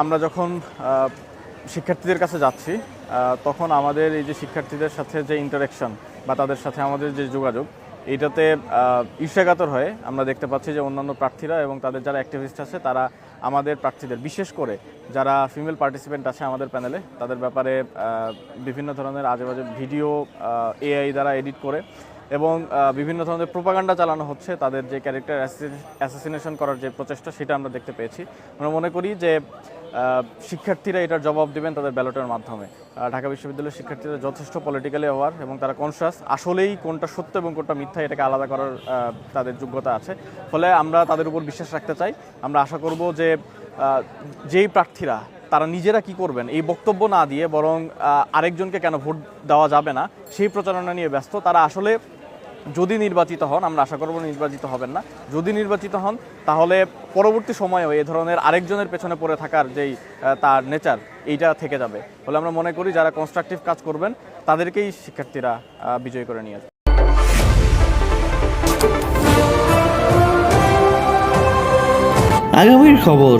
আমরা যখন শিক্ষার্থীদের কাছে যাচ্ছি তখন আমাদের এই যে শিক্ষার্থীদের সাথে যে ইন্টারাকশন বা তাদের সাথে আমাদের যে যোগাযোগ এইটাতে আহ, ঈর্ষাকাতর হয়ে আমরা দেখতে পাচ্ছি যে অন্যান্য প্রার্থীরা এবং তাদের যারা অ্যাক্টিভিস্ট আছে তারা আমাদের প্রার্থীদের বিশেষ করে যারা ফিমেল পার্টিসিপেন্ট আছে আমাদের প্যানেলে তাদের ব্যাপারে বিভিন্ন ধরনের আজে বাজে ভিডিও এআই দ্বারা এডিট করে এবং বিভিন্ন ধরনের প্রোপাগান্ডা চালানো হচ্ছে তাদের যে ক্যারেক্টার অ্যাসাসিনেশন করার যে প্রচেষ্টা সেটা আমরা দেখতে পেয়েছি। আমরা মনে করি যে শিক্ষার্থীরা এটার জবাব দেবেন তাদের ব্যালটের মাধ্যমে। ঢাকা বিশ্ববিদ্যালয়ের শিক্ষার্থীরা যথেষ্ট পলিটিক্যালি অ্যাওয়ার এবং তারা কনসিয়াস আসলেই কোনটা সত্য এবং কোনটা মিথ্যা এটাকে আলাদা করার তাদের যোগ্যতা আছে। ফলে আমরা তাদের উপর বিশ্বাস রাখতে চাই। আমরা আশা করব যে যেই প্রার্থীরা, তারা নিজেরা কি করবেন, এই বক্তব্য না দিয়ে বরং আরেকজনকে কেন ভোট দেওয়া যাবে না, সেই প্রচারণা নিয়ে ব্যস্ত। তারা আসলে যদি নির্বাচিত হন, আমরা আশা করব নির্বাচিত হবেন না, যদি নির্বাচিত হন, তাহলে পরবর্তী সময়েও এই ধরনের আরেকজনের পেছনে পড়ে থাকার যেই তার নেচার, এইটা থেকে যাবে। ফলে আমরা মনে করি যারা কনস্ট্রাকটিভ কাজ করবেন, তাদেরকেই শিক্ষার্থীরা বিজয় করে নিয়ে আগামীর খবর।